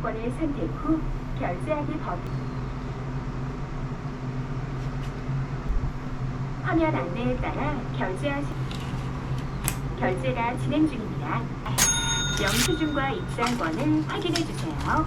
입장권을 선택 후 결제하기 법 화면 안내에 따라 결제하시 결제가 진행 중입니다. 영수증과 입장권을 확인해 주세요.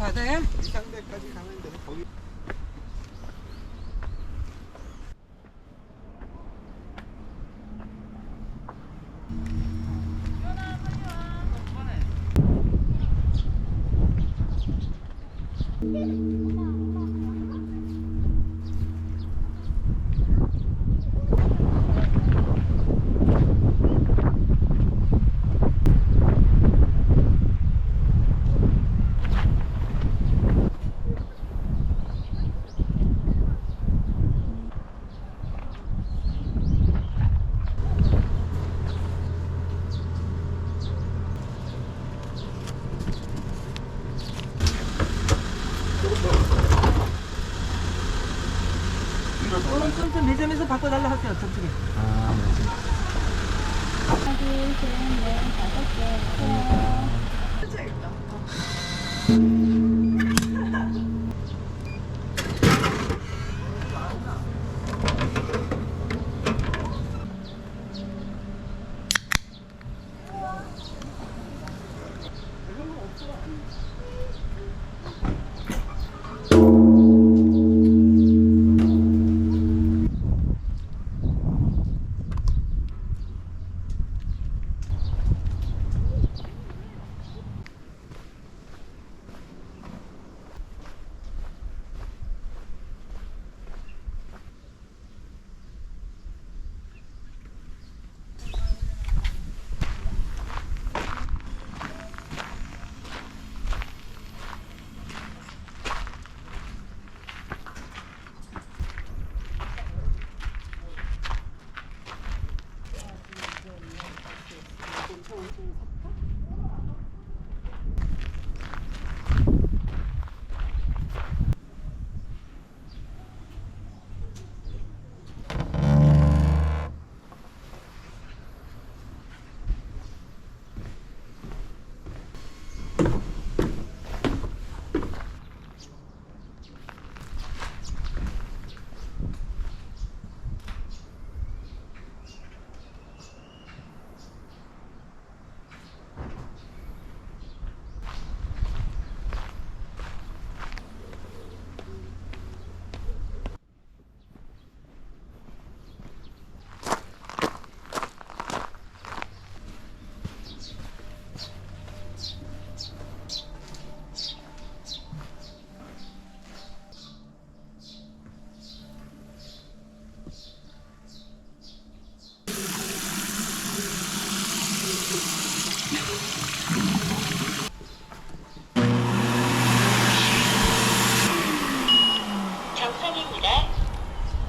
바다야? 이상대까지 가면 돼. 거기. 엄마, 엄마. 오늘 좀 매점에서 바꿔달라 할게요 저쪽에. 정상입니다.